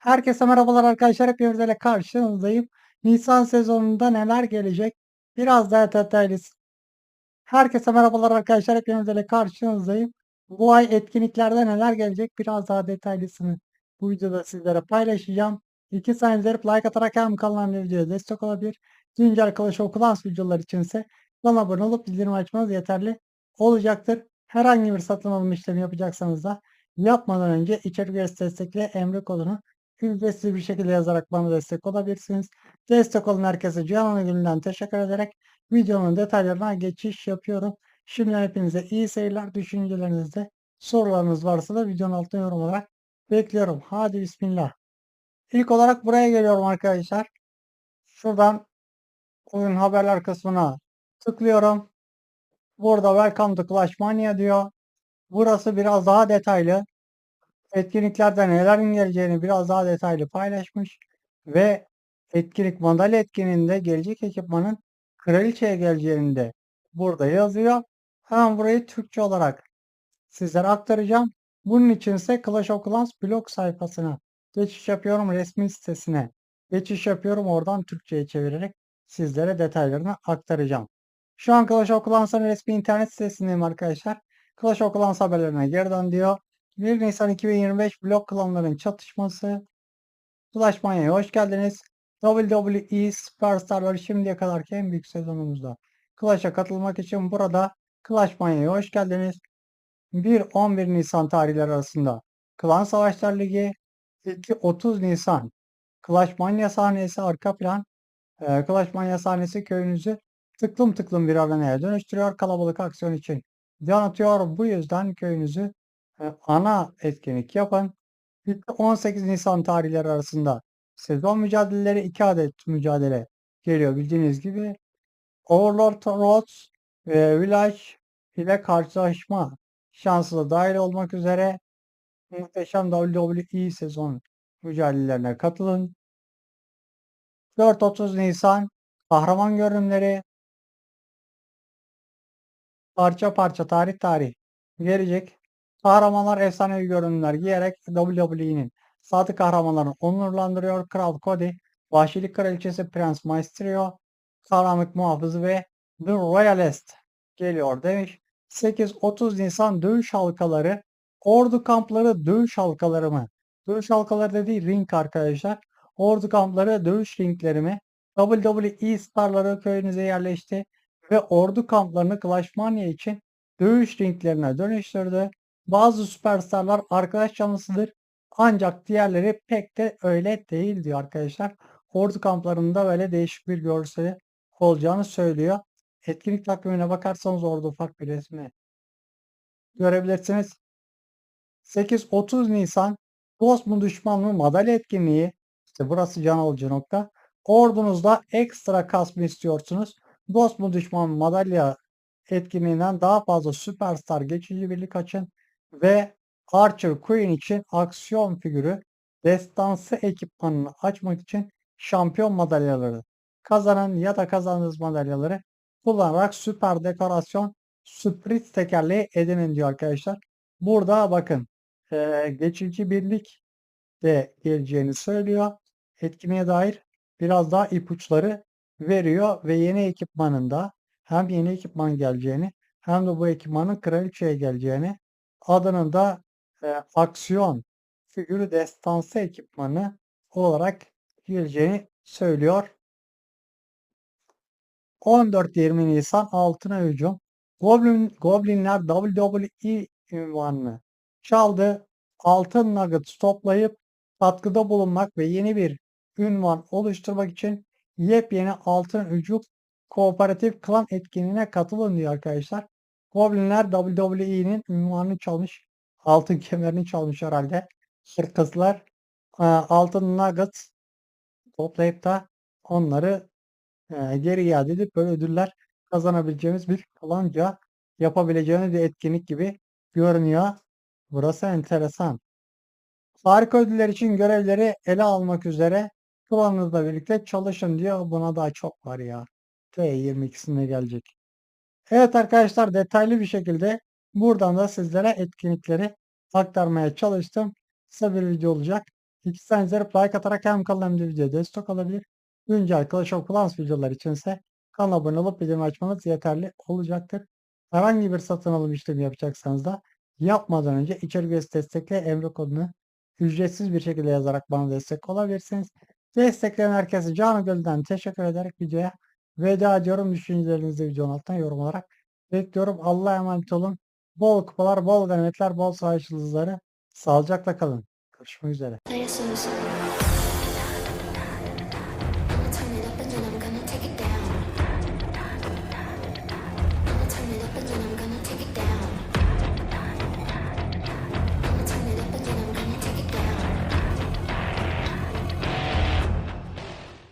Herkese merhabalar arkadaşlar. Hepiniz ile karşınızdayım. Nisan sezonunda neler gelecek? Biraz daha detaylı. Herkese merhabalar arkadaşlar. Hepiniz ile karşınızdayım. Bu ay etkinliklerde neler gelecek? Biraz daha detaylısını bu videoda sizlere paylaşacağım. İki saniye like atarak hem kanalıma videoya destek olabilir. Güncel Clash of Clans videolar içinse kanala abone olup bildirim açmanız yeterli olacaktır. Herhangi bir satın alma işlemi yapacaksanız da yapmadan önce içerik üyesi destekle emri kodunu ücretsiz bir şekilde yazarak bana destek olabilirsiniz. Destek olun herkese canlı gönülden teşekkür ederek videonun detaylarına geçiş yapıyorum. Şimdi hepinize iyi seyirler. Düşüncelerinizde sorularınız varsa da videonun altına yorum olarak bekliyorum. Hadi bismillah. İlk olarak buraya geliyorum arkadaşlar. Şuradan oyun haberler kısmına tıklıyorum. Burada Welcome to Clash Mania diyor. Burası biraz daha detaylı. Etkinliklerde nelerin geleceğini biraz daha detaylı paylaşmış. Ve etkinlik madalya etkinliğinde gelecek ekipmanın kraliçeye geleceğini de burada yazıyor. Hemen burayı Türkçe olarak sizlere aktaracağım. Bunun için ise Clash of Clans blog sayfasına geçiş yapıyorum. Resmi sitesine geçiş yapıyorum. Oradan Türkçe'ye çevirerek sizlere detaylarını aktaracağım. Şu an Clash of Clans'ın resmi internet sitesindeyim arkadaşlar. Clash of Clans haberlerine geri dön diyor. 1 Nisan 2025 blok klanların çatışması. Manya'ya hoş geldiniz. WWE Superstar'ları şimdiye kadarki en büyük sezonumuzda. Clash'a katılmak için burada Clash hoş geldiniz. 1-11 Nisan tarihleri arasında Klan Savaşlar Ligi 2-30 Nisan Clash sahnesi arka plan e, sahnesi köyünüzü tıklım tıklım bir arenaya dönüştürüyor. Kalabalık aksiyon için can atıyor. Bu yüzden köyünüzü ana etkinlik yapın. 18 Nisan tarihleri arasında sezon mücadeleleri 2 adet mücadele geliyor bildiğiniz gibi. Overlord Roads ve Village ile karşılaşma şansı da dahil olmak üzere muhteşem WWE sezon mücadelelerine katılın. 4-30 Nisan kahraman görünümleri parça parça tarih tarih gelecek. Kahramanlar efsanevi görünümler giyerek WWE'nin sadık kahramanlarını onurlandırıyor. Kral Cody, Vahşilik Kraliçesi Prens Maestro, Karanlık Muhafızı ve The Royalist geliyor demiş. 8-30 Nisan dövüş halkaları, ordu kampları dövüş halkaları mı? Dövüş halkaları dediği ring arkadaşlar. Ordu kampları dövüş ringleri mi? WWE starları köyünüze yerleşti ve ordu kamplarını Clash Mania için dövüş ringlerine dönüştürdü. Bazı süperstarlar arkadaş canlısıdır. Ancak diğerleri pek de öyle değil diyor arkadaşlar. Ordu kamplarında böyle değişik bir görseli olacağını söylüyor. Etkinlik takvimine bakarsanız orada ufak bir resmi görebilirsiniz. 8-30 Nisan dost mu düşman mı madalya etkinliği. İşte burası can alıcı nokta. Ordunuzda ekstra kasma istiyorsunuz. Dost mu düşman mı madalya etkinliğinden daha fazla süperstar geçici birlik açın ve Archer Queen için aksiyon figürü destansı ekipmanını açmak için şampiyon madalyaları kazanan ya da kazandığınız madalyaları kullanarak süper dekorasyon sürpriz tekerleği edinin diyor arkadaşlar. Burada bakın geçici birlik de geleceğini söylüyor. Etkinliğe dair biraz daha ipuçları veriyor ve yeni ekipmanında hem yeni ekipman geleceğini hem de bu ekipmanın kraliçeye geleceğini adının da e, aksiyon figürü destansı ekipmanı olarak geleceğini söylüyor. 14-20 Nisan altına hücum. Goblin, Goblinler WWE ünvanını çaldı. Altın Nuggets toplayıp katkıda bulunmak ve yeni bir ünvan oluşturmak için yepyeni altın hücum kooperatif klan etkinliğine katılın diyor arkadaşlar. Goblinler WWE'nin ünvanını çalmış. Altın kemerini çalmış herhalde. Hırkızlar altın nugget toplayıp da onları e, geri iade edip böyle ödüller kazanabileceğimiz bir falanca yapabileceğiniz bir etkinlik gibi görünüyor. Burası enteresan. Harika ödüller için görevleri ele almak üzere klanınızla birlikte çalışın diyor. Buna daha çok var ya. T22'sinde gelecek. Evet arkadaşlar detaylı bir şekilde buradan da sizlere etkinlikleri aktarmaya çalıştım. Kısa bir video olacak. İkisinden izleyip like atarak hem kanala hem de videoya destek olabilir. Güncel Clash of Clans videolar içinse kanala abone olup bildirim açmanız yeterli olacaktır. Herhangi bir satın alım işlemi yapacaksanız da yapmadan önce içerik üyesi destekle emre kodunu ücretsiz bir şekilde yazarak bana destek olabilirsiniz. Destekleyen herkese canı gönülden teşekkür ederek videoya veda ediyorum. Düşüncelerinizi videonun altına yorum olarak bekliyorum. Allah'a emanet olun. Bol kupalar, bol ganimetler, bol savaş yıldızları. Sağlıcakla kalın. Görüşmek üzere.